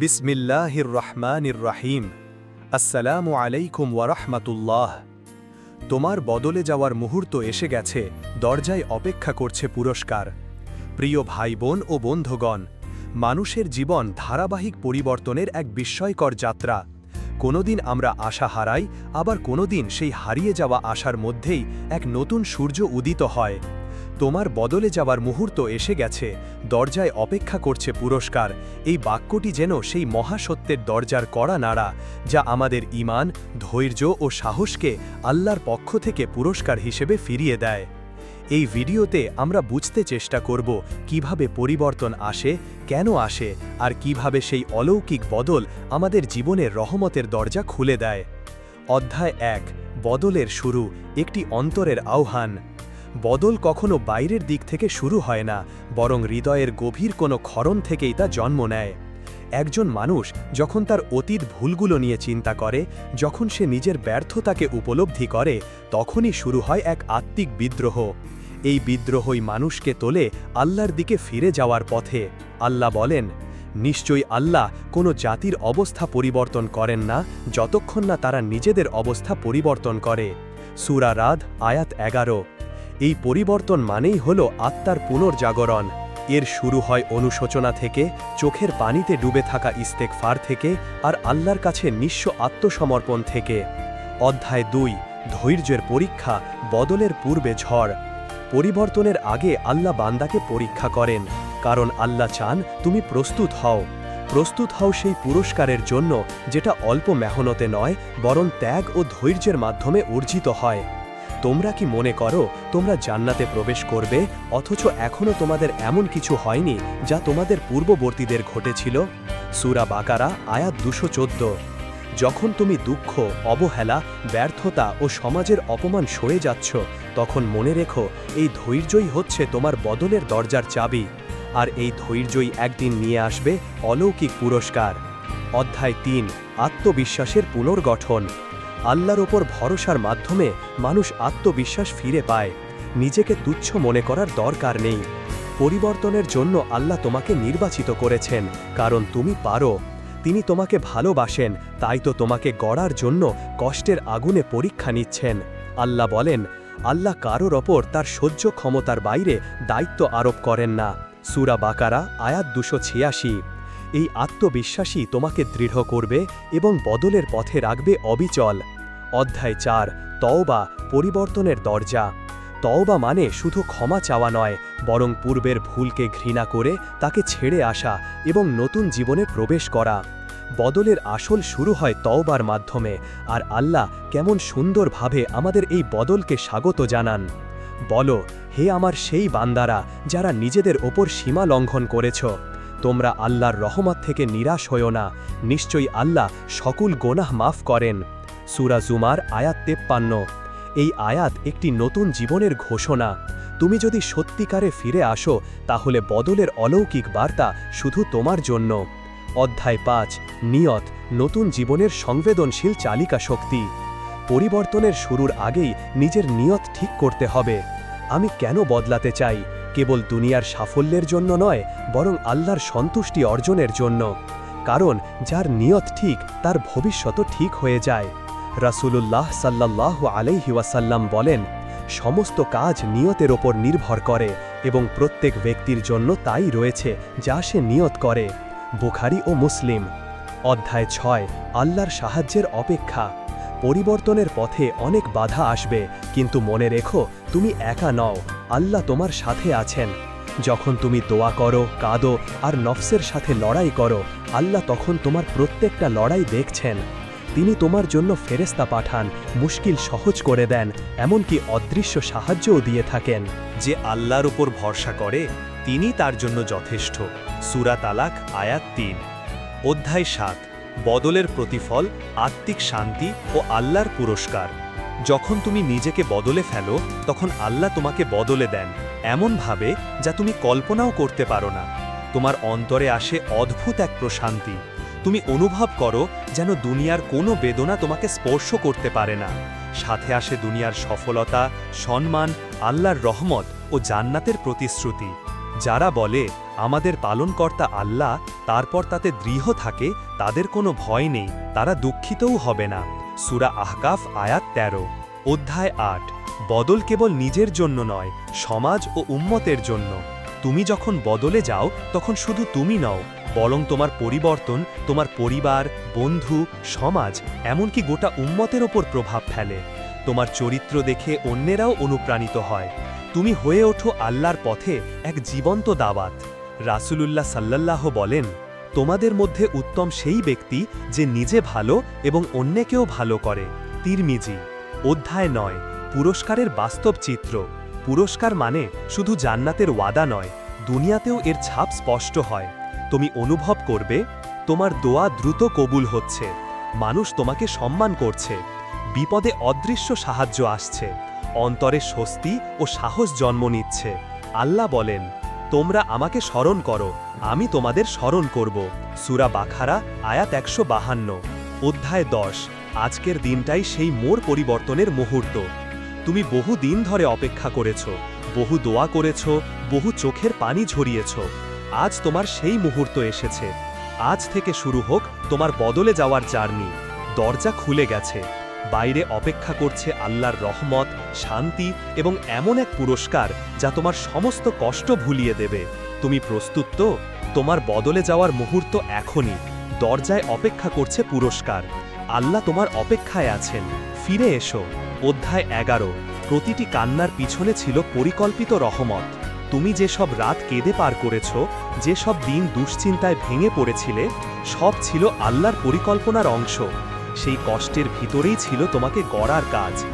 বিসমিল্লাহির রহমানির রাহিম আসসালামু আলাইকুম ওয়ারহমাতুল্লাহ তোমার বদলে যাওয়ার মুহূর্ত এসে গেছে, দরজায় অপেক্ষা করছে পুরস্কার। প্রিয় ভাই বোন ও বন্ধুগণ, মানুষের জীবন ধারাবাহিক পরিবর্তনের এক বিস্ময়কর যাত্রা। কোনোদিন আমরা আশা হারাই, আবার কোনোদিন সেই হারিয়ে যাওয়া আশার মধ্যেই এক নতুন সূর্য উদিত হয়। তোমার বদলে যাওয়ার মুহূর্ত এসে গেছে, দরজায় অপেক্ষা করছে পুরস্কার। এই বাক্যটি যেন সেই মহাসত্যের দরজার কড়া নাড়া, যা আমাদের ইমান ধৈর্য ও সাহসকে আল্লাহর পক্ষ থেকে পুরস্কার হিসেবে ফিরিয়ে দেয়। এই ভিডিওতে আমরা বুঝতে চেষ্টা করব, কীভাবে পরিবর্তন আসে, কেন আসে, আর কীভাবে সেই অলৌকিক বদল আমাদের জীবনের রহমতের দরজা খুলে দেয়। অধ্যায় এক, বদলের শুরু, একটি অন্তরের আহ্বান। বদল কখনো বাইরের দিক থেকে শুরু হয় না, বরং হৃদয়ের গভীর কোনো ক্ষরণ থেকেই তা জন্ম নেয়। একজন মানুষ যখন তার অতীত ভুলগুলো নিয়ে চিন্তা করে, যখন সে নিজের ব্যর্থতাকে উপলব্ধি করে, তখনই শুরু হয় এক আত্মিক বিদ্রোহ। এই বিদ্রোহই মানুষকে তোলে আল্লাহর দিকে ফিরে যাওয়ার পথে। আল্লাহ বলেন, নিশ্চয়ই আল্লাহ কোনো জাতির অবস্থা পরিবর্তন করেন না, যতক্ষণ না তারা নিজেদের অবস্থা পরিবর্তন করে। সুরা রাধ আয়াত এগারো। এই পরিবর্তন মানেই হল আত্মার পুনর্জাগরণ। এর শুরু হয় অনুশোচনা থেকে, চোখের পানিতে ডুবে থাকা ইস্তেক ইস্তেকফার থেকে আর আল্লাহর কাছে নিঃস্ব আত্মসমর্পণ থেকে। অধ্যায় দুই, ধৈর্যের পরীক্ষা, বদলের পূর্বে ঝড়। পরিবর্তনের আগে আল্লাহ বান্দাকে পরীক্ষা করেন, কারণ আল্লাহ চান তুমি প্রস্তুত হও। প্রস্তুত হও সেই পুরস্কারের জন্য, যেটা অল্প মেহনতে নয়, বরং ত্যাগ ও ধৈর্যের মাধ্যমে অর্জিত হয়। তোমরা কি মনে করো তোমরা জান্নাতে প্রবেশ করবে? অথচ এখনও তোমাদের এমন কিছু হয়নি যা তোমাদের পূর্ববর্তীদের ঘটেছিল? সুরা বাকারা, আয়াত দুশো যখন তুমি দুঃখ, অবহেলা, ব্যর্থতা ও সমাজের অপমান সয়ে যাচ্ছ, তখন মনে রেখো, এই ধৈর্যই হচ্ছে তোমার বদলের দরজার চাবি। আর এই ধৈর্যই একদিন নিয়ে আসবে অলৌকিক পুরস্কার। অধ্যায় তিন, আত্মবিশ্বাসের পুনর্গঠন। আল্লাহর ওপর ভরসার মাধ্যমে মানুষ আত্মবিশ্বাস ফিরে পায়। নিজেকে তুচ্ছ মনে করার দরকার নেই। পরিবর্তনের জন্য আল্লাহ তোমাকে নির্বাচিত করেছেন, কারণ তুমি পারো। তিনি তোমাকে ভালোবাসেন, তাই তো তোমাকে গড়ার জন্য কষ্টের আগুনে পরীক্ষা নিচ্ছেন। আল্লাহ বলেন, আল্লাহ কারোর ওপর তার সহ্য ক্ষমতার বাইরে দায়িত্ব আরোপ করেন না। সুরা বাকারা, আয়াত দুশো ছিয়াশি। এই আত্মবিশ্বাসী তোমাকে দৃঢ় করবে এবং বদলের পথে রাখবে অবিচল। অধ্যায় চার, তওবা, পরিবর্তনের দরজা। তওবা মানে শুধু ক্ষমা চাওয়া নয়, বরং পূর্বের ভুলকে ঘৃণা করে, তাকে ছেড়ে আসা এবং নতুন জীবনে প্রবেশ করা। বদলের আসল শুরু হয় তওবার মাধ্যমে, আর আল্লাহ কেমন সুন্দরভাবে আমাদের এই বদলকে স্বাগত জানান। বলো, হে আমার সেই বান্দারা যারা নিজেদের ওপর সীমা লঙ্ঘন করেছ তোমরা আল্লাহর রহমত থেকে নিরাশ হও না। নিশ্চয়ই আল্লাহ সকল গোনাহ মাফ করেন। সুরা জুমার আয়াত তেপ্পান্ন। এই আয়াত একটি নতুন জীবনের ঘোষণা। তুমি যদি সত্যিকারে ফিরে আসো, তাহলে বদলের অলৌকিক বার্তা শুধু তোমার জন্য। অধ্যায় পাঁচ, নিয়ত, নতুন জীবনের সংবেদনশীল চালিকা শক্তি। পরিবর্তনের শুরুর আগেই নিজের নিয়ত ঠিক করতে হবে। আমি কেন বদলাতে চাই? কেবল দুনিয়ার সাফল্যের জন্য নয়, বরং আল্লাহর সন্তুষ্টি অর্জনের জন্য। কারণ যার নিয়ত ঠিক, তার ভবিষ্যৎ ঠিক হয়ে যায়। রাসূলুল্লাহ সাল্লাহ আলাইহি ওয়াসাল্লাম বলেন, সমস্ত কাজ নিয়তের ওপর নির্ভর করে এবং প্রত্যেক ব্যক্তির জন্য তাই রয়েছে যা সে নিয়ত করে। বুখারি ও মুসলিম। অধ্যায় ছয়, আল্লাহর সাহায্যের অপেক্ষা। পরিবর্তনের পথে অনেক বাধা আসবে, কিন্তু মনে রেখো, তুমি একা নও। আল্লাহ তোমার সাথে আছেন। যখন তুমি দোয়া করো, কাঁদো আর নফসের সাথে লড়াই করো, আল্লাহ তখন তোমার প্রত্যেকটা লড়াই দেখছেন। তিনি তোমার জন্য ফেরেস্তা পাঠান, মুশকিল সহজ করে দেন, এমনকি অদৃশ্য সাহায্যও দিয়ে থাকেন। যে আল্লাহর উপর ভরসা করে, তিনি তার জন্য যথেষ্ট। সুরা তালাক, আয়াত তিন। অধ্যায় সাত। বদলের প্রতিফল, আত্মিক শান্তি ও আল্লাহর পুরস্কার। যখন তুমি নিজেকে বদলে ফেলো, তখন আল্লাহ তোমাকে বদলে দেন। এমনভাবে যা তুমি কল্পনাও করতে পারো না। তোমার অন্তরে আসে অদ্ভুত এক প্রশান্তি। তুমি অনুভব করো যেন দুনিয়ার কোনো বেদনা তোমাকে স্পর্শ করতে পারে না। সাথে আসে দুনিয়ার সফলতা, সম্মান, আল্লাহর রহমত ও জান্নাতের প্রতিশ্রুতি। যারা বলে, আমাদের পালনকর্তা আল্লাহ, তারপর তাতে দৃঢ় থাকে, তাদের কোনো ভয় নেই, তারা দুঃখিতও হবে না। সুরা আহকাফ, আয়াত ১৩ অধ্যায় আট। বদল কেবল নিজের জন্য নয়, সমাজ ও উম্মতের জন্য। তুমি যখন বদলে যাও, তখন শুধু তুমি নও, বরং তোমার পরিবর্তন, তোমার পরিবার, বন্ধু, সমাজ, এমনকি গোটা উম্মতের ওপর প্রভাব ফেলে। তোমার চরিত্র দেখে অন্যেরাও অনুপ্রাণিত হয়। তুমি হয়ে ওঠো আল্লাহর পথে এক জীবন্ত দাওয়াত। রাসূলুল্লাহ সাল্লাল্লাহ বলেন তোমাদের মধ্যে উত্তম সেই ব্যক্তি যে নিজে ভালো এবং অন্যকেও ভালো করে। তিরমিজি, অধ্যায় নয়, পুরস্কারের বাস্তব চিত্র। পুরস্কার মানে শুধু জান্নাতের ওয়াদা নয়, দুনিয়াতেও এর ছাপ স্পষ্ট হয়। তুমি অনুভব করবে, তোমার দোয়া দ্রুত কবুল হচ্ছে, মানুষ তোমাকে সম্মান করছে, বিপদে অদৃশ্য সাহায্য আসছে, অন্তরে স্বস্তি ও সাহস জন্ম নিচ্ছে। আল্লাহ বলেন, তোমরা আমাকে স্মরণ করো আমি তোমাদের স্মরণ করব। সুরা বাখারা, আয়াত একশো বাহান্ন, অধ্যায় দশ। আজকের দিনটাই সেই মোর পরিবর্তনের মুহূর্ত। তুমি বহু দিন ধরে অপেক্ষা করেছ, বহু দোয়া করেছ, বহু চোখের পানি ঝরিয়েছ। আজ তোমার সেই মুহূর্ত এসেছে। আজ থেকে শুরু হোক তোমার বদলে যাওয়ার জার্নি। দরজা খুলে গেছে। বাইরে অপেক্ষা করছে আল্লাহর রহমত, শান্তি এবং এমন এক পুরস্কার যা তোমার সমস্ত কষ্ট ভুলিয়ে দেবে। তুমি প্রস্তুত তো? তোমার বদলে যাওয়ার মুহূর্ত এখনই। দরজায় অপেক্ষা করছে পুরস্কার। আল্লাহ তোমার অপেক্ষায় আছেন। ফিরে এসো। অধ্যায় এগারো। প্রতিটি কান্নার পিছনে ছিল পরিকল্পিত রহমত। তুমি যেসব রাত কেঁদে পার করেছ যেসব দিন দুশ্চিন্তায় ভেঙে পড়েছিলে, সব ছিল আল্লাহর পরিকল্পনার অংশ। সেই কষ্টের ভিতরেই ছিল তোমাকে গড়ার কাজ।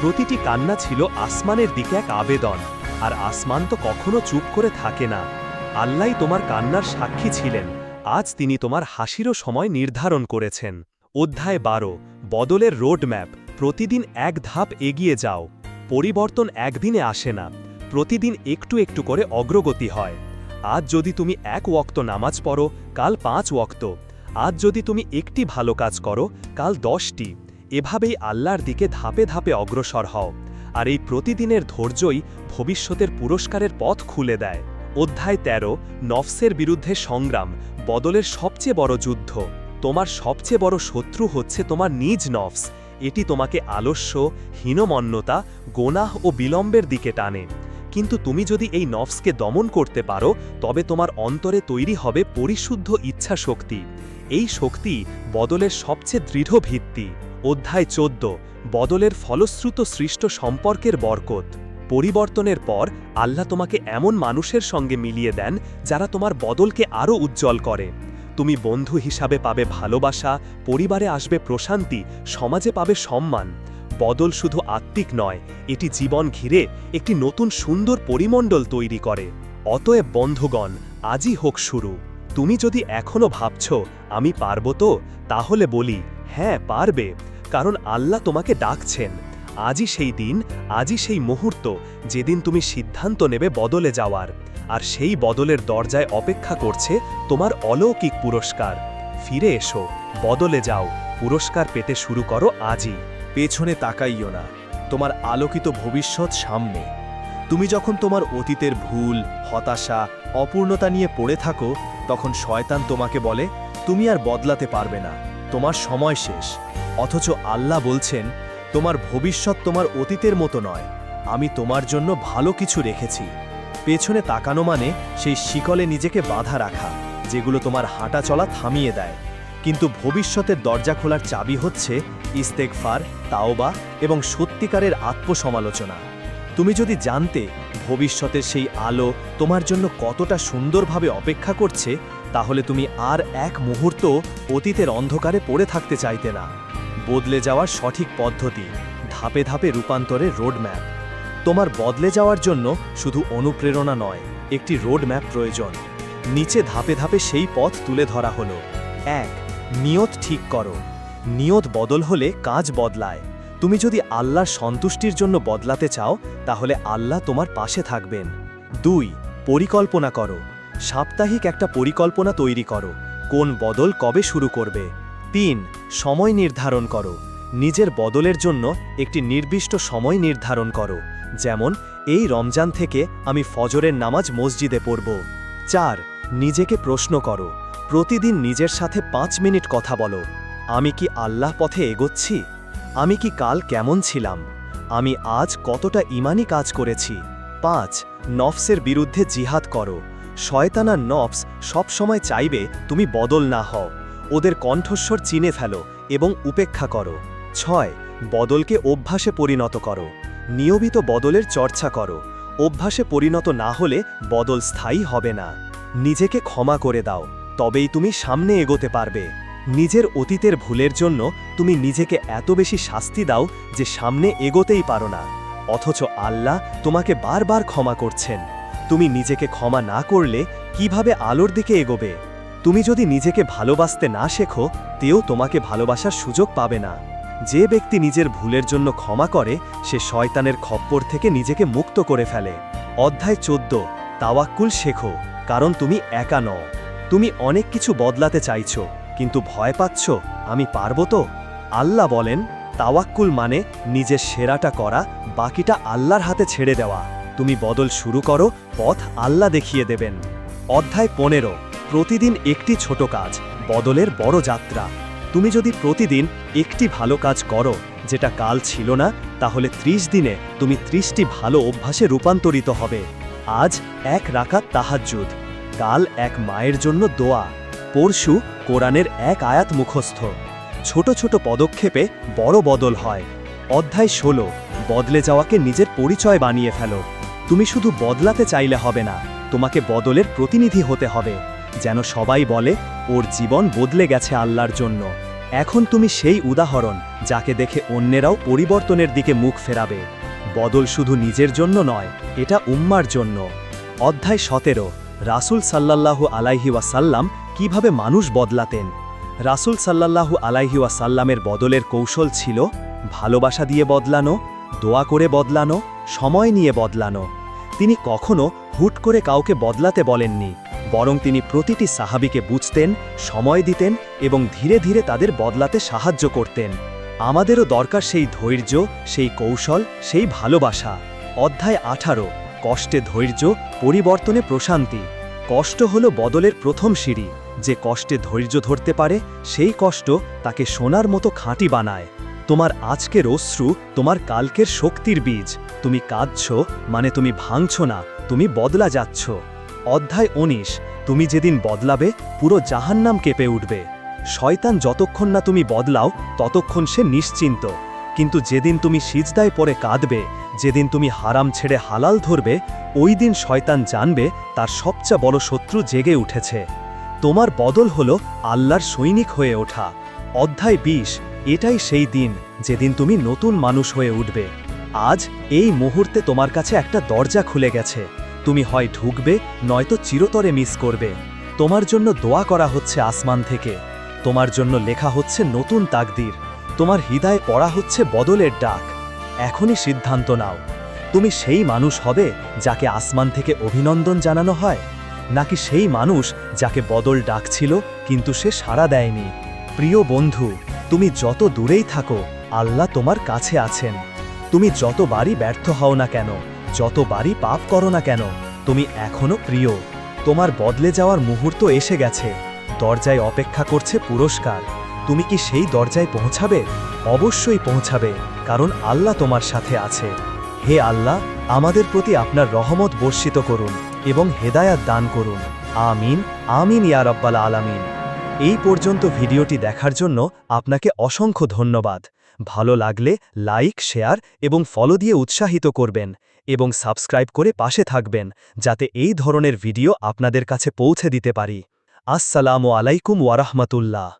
প্রতিটি কান্না ছিল আসমানের দিকে এক আবেদন। আর আসমান তো কখনো চুপ করে থাকে না। আল্লাহ তোমার কান্নার সাক্ষী ছিলেন। আজ তিনি তোমার হাসিরও সময় নির্ধারণ করেছেন। অধ্যায় বারো, বদলের রোডম্যাপ। প্রতিদিন এক ধাপ এগিয়ে যাও। পরিবর্তন একদিনে আসে না। প্রতিদিন একটু একটু করে অগ্রগতি হয়। আজ যদি তুমি এক ওক্ত নামাজ পড়ো, কাল পাঁচ ওক্ত আজ যদি তুমি একটি ভালো কাজ করো, কাল দশটি। এভাবেই আল্লাহর দিকে ধাপে ধাপে অগ্রসর হও। আর এই প্রতিদিনের ধৈর্যই ভবিষ্যতের পুরস্কারের পথ খুলে দেয়। অধ্যায় ১৩ নফসের বিরুদ্ধে সংগ্রাম, বদলের সবচেয়ে বড় যুদ্ধ। তোমার সবচেয়ে বড় শত্রু হচ্ছে তোমার নিজ নফস। এটি তোমাকে আলস্য, হীনমন্যতা, গোনাহ ও বিলম্বের দিকে টানে। কিন্তু তুমি যদি এই নফসকে দমন করতে পারো, তবে তোমার অন্তরে তৈরি হবে পরিশুদ্ধ ইচ্ছা শক্তি এই শক্তি বদলের সবচেয়ে দৃঢ় ভিত্তি। অধ্যায় চোদ্দ, বদলের ফলশ্রুত সৃষ্ট সম্পর্কের বরকত। পরিবর্তনের পর আল্লাহ তোমাকে এমন মানুষের সঙ্গে মিলিয়ে দেন যারা তোমার বদলকে আরও উজ্জ্বল করে। তুমি বন্ধু হিসাবে পাবে ভালোবাসা, পরিবারে আসবে প্রশান্তি, সমাজে পাবে সম্মান। বদল শুধু আত্মিক নয়, এটি জীবন ঘিরে একটি নতুন সুন্দর পরিমণ্ডল তৈরি করে। অতএব বন্ধুগণ, আজই হোক শুরু। তুমি যদি এখনও ভাবছ, আমি পারব তো? তাহলে বলি হ্যাঁ পারবে। কারণ আল্লাহ তোমাকে ডাকছেন। আজই সেই দিন, আজই সেই মুহূর্ত, যেদিন তুমি সিদ্ধান্ত নেবে বদলে যাওয়ার। আর সেই বদলের দরজায় অপেক্ষা করছে তোমার অলৌকিক পুরস্কার। ফিরে এসো, বদলে যাও, পুরস্কার পেতে শুরু করো আজই। পেছনে তাকাইও না, তোমার আলোকিত ভবিষ্যৎ সামনে। তুমি যখন তোমার অতীতের ভুল, হতাশা, অপূর্ণতা নিয়ে পড়ে থাকো, তখন শয়তান তোমাকে বলে, তুমি আর বদলাতে পারবে না, তোমার সময় শেষ। অথচ আল্লাহ বলছেন তোমার ভবিষ্যৎ তোমার অতীতের মতো নয়। আমি তোমার জন্য ভালো কিছু রেখেছি। পেছনে তাকানো মানে সেই শিকলে নিজেকে বাধা রাখা, যেগুলো তোমার হাঁটা চলা থামিয়ে দেয়। কিন্তু ভবিষ্যতের দরজা খোলার চাবি হচ্ছে ইস্তেকফার তাওবা এবং সত্যিকারের আত্মসমালোচনা। তুমি যদি জানতে ভবিষ্যতের সেই আলো তোমার জন্য কতটা সুন্দরভাবে অপেক্ষা করছে, তাহলে তুমি আর এক মুহূর্ত অতীতের অন্ধকারে পড়ে থাকতে চাইতে না। বদলে যাওয়ার সঠিক পদ্ধতি, ধাপে ধাপে রূপান্তরের রোডম্যাপ। তোমার বদলে যাওয়ার জন্য শুধু অনুপ্রেরণা নয়, একটি রোডম্যাপ প্রয়োজন। নিচে ধাপে ধাপে সেই পথ তুলে ধরা হলো। এক, নিয়ত ঠিক করো। নিয়ত বদল হলে কাজ বদলায়। তুমি যদি আল্লাহর সন্তুষ্টির জন্য বদলাতে চাও, তাহলে আল্লাহ তোমার পাশে থাকবেন। দুই, পরিকল্পনা করো। সাপ্তাহিক একটা পরিকল্পনা তৈরি করো। কোন বদল কবে শুরু করবে? তিন, সময় নির্ধারণ করো। নিজের বদলের জন্য একটি নির্দিষ্ট সময় নির্ধারণ করো। যেমন, এই রমজান থেকে আমি ফজরের নামাজ মসজিদে পড়ব। চার, নিজেকে প্রশ্ন করো। প্রতিদিন নিজের সাথে পাঁচ মিনিট কথা বলো। আমি কি আল্লাহ পথে এগোচ্ছি? আমি কি কাল কেমন ছিলাম? আমি আজ কতটা ইমানি কাজ করেছি? পাঁচ, নফসের বিরুদ্ধে জিহাদ করো। শয়তানার নফস সবসময় চাইবে তুমি বদল না হও। ওদের কণ্ঠস্বর চিনে ফেলো এবং উপেক্ষা করো। ছয়, বদলকে অভ্যাসে পরিণত করো। নিয়মিত বদলের চর্চা করো। অভ্যাসে পরিণত না হলে বদল স্থায়ী হবে না। নিজেকে ক্ষমা করে দাও, তবেই তুমি সামনে এগোতে পারবে। নিজের অতীতের ভুলের জন্য তুমি নিজেকে এত বেশি শাস্তি দাও যে সামনে এগোতেই পারো না। অথচ আল্লাহ তোমাকে বারবার ক্ষমা করছেন। তুমি নিজেকে ক্ষমা না করলে কীভাবে আলোর দিকে এগোবে? তুমি যদি নিজেকে ভালোবাসতে না শেখো, তেও তোমাকে ভালোবাসার সুযোগ পাবে না। যে ব্যক্তি নিজের ভুলের জন্য ক্ষমা করে, সে শয়তানের খপ্পর থেকে নিজেকে মুক্ত করে ফেলে। অধ্যায় চোদ্দ, তাওয়াক্কুল শেখো, কারণ তুমি একা নও। তুমি অনেক কিছু বদলাতে চাইছ, কিন্তু ভয় পাচ্ছ, আমি পারব তো? আল্লাহ বলেন, তাওয়াক্কুল মানে নিজের সেরাটা করা, বাকিটা আল্লাহর হাতে ছেড়ে দেওয়া। তুমি বদল শুরু করো, পথ আল্লাহ দেখিয়ে দেবেন। অধ্যায় পনেরো প্রতিদিন একটি ছোট কাজ, বদলের বড় যাত্রা। তুমি যদি প্রতিদিন একটি ভালো কাজ করো, যেটা কাল ছিল না, তাহলে ত্রিশ দিনে তুমি ত্রিশটি ভালো অভ্যাসে রূপান্তরিত হবে। আজ এক রাকাত তাহাজ্জুদ, কাল এক মায়ের জন্য দোয়া, পরশু কোরআনের এক আয়াত মুখস্থ। ছোট ছোট পদক্ষেপে বড় বদল হয়। অধ্যায় ষোলো, বদলে যাওয়াকে নিজের পরিচয় বানিয়ে ফেলো। তুমি শুধু বদলাতে চাইলে হবে না, তোমাকে বদলের প্রতিনিধি হতে হবে। যেন সবাই বলে, ওর জীবন বদলে গেছে আল্লাহর জন্য। এখন তুমি সেই উদাহরণ, যাকে দেখে অন্যেরাও পরিবর্তনের দিকে মুখ ফেরাবে। বদল শুধু নিজের জন্য নয়, এটা উম্মার জন্য। অধ্যায় সতেরো, রাসুল সাল্লাল্লাহু আলাইহি ওয়াসাল্লাম কীভাবে মানুষ বদলাতেন? রাসুল সাল্লাল্লাহু আলাইহি ওয়াসাল্লামের বদলের কৌশল ছিল, ভালোবাসা দিয়ে বদলানো, দোয়া করে বদলানো, সময় নিয়ে বদলানো। তিনি কখনো হুট করে কাউকে বদলাতে বলেননি। বরং তিনি প্রতিটি সাহাবিকে বুঝতেন, সময় দিতেন এবং ধীরে ধীরে তাদের বদলাতে সাহায্য করতেন। আমাদেরও দরকার সেই ধৈর্য, সেই কৌশল, সেই ভালোবাসা। অধ্যায় আঠারো, কষ্টে ধৈর্য, পরিবর্তনে প্রশান্তি। কষ্ট হল বদলের প্রথম সিঁড়ি। যে কষ্টে ধৈর্য ধরতে পারে, সেই কষ্ট তাকে সোনার মতো খাঁটি বানায়। তোমার আজকের অশ্রু, তোমার কালকের শক্তির বীজ। তুমি কাঁদছ মানে তুমি ভাঙছ না, তুমি বদলা যাচ্ছ। অধ্যায় উনিশ, তুমি যেদিন বদলাবে, পুরো জাহান্নাম কেঁপে উঠবে। শয়তান যতক্ষণ না তুমি বদলাও, ততক্ষণ সে নিশ্চিন্ত। কিন্তু যেদিন তুমি সিজদায় পরে কাঁদবে, যেদিন তুমি হারাম ছেড়ে হালাল ধরবে, ওই দিন শয়তান জানবে, তার সবচেয়ে বড় শত্রু জেগে উঠেছে। তোমার বদল হল আল্লাহর সৈনিক হয়ে ওঠা। অধ্যায় বিশ, এটাই সেই দিন, যেদিন তুমি নতুন মানুষ হয়ে উঠবে। আজ এই মুহূর্তে তোমার কাছে একটা দরজা খুলে গেছে। তুমি হয় ঢুকবে, নয়তো চিরতরে মিস করবে। তোমার জন্য দোয়া করা হচ্ছে আসমান থেকে। তোমার জন্য লেখা হচ্ছে নতুন তাকদির। তোমার হৃদয়ে পড়া হচ্ছে বদলের ডাক। এখনই সিদ্ধান্ত নাও। তুমি সেই মানুষ হবে যাকে আসমান থেকে অভিনন্দন জানানো হয়? নাকি সেই মানুষ যাকে বদল ডাকছিল, কিন্তু সে সাড়া দেয়নি? প্রিয় বন্ধু, তুমি যত দূরেই থাকো, আল্লাহ তোমার কাছে আছেন। তুমি যতবারই ব্যর্থ হও না কেন যতবারই পাপ করো না কেন, তুমি এখনও প্রিয়। তোমার বদলে যাওয়ার মুহূর্ত এসে গেছে। দরজায় অপেক্ষা করছে পুরস্কার। তুমি কি সেই দরজায় পৌঁছাবে? অবশ্যই পৌঁছাবে, কারণ আল্লাহ তোমার সাথে আছে। হে আল্লাহ, আমাদের প্রতি আপনার রহমত বর্ষিত করুন এবং হেদায়াত দান করুন। আমিন আমিন ইয়া রব্বাল আলামিন। এই পর্যন্ত ভিডিওটি দেখার জন্য আপনাকে অসংখ্য ধন্যবাদ। ভালো লাগলে লাইক, শেয়ার এবং ফলো দিয়ে উৎসাহিত করবেন। এবং সাবস্ক্রাইব করে পাশে থাকবেন, যাতে এই ধরনের ভিডিও আপনাদের কাছে পৌঁছে দিতে পারি। আসসালামু আলাইকুম ওয়ারাহমাতুল্লাহ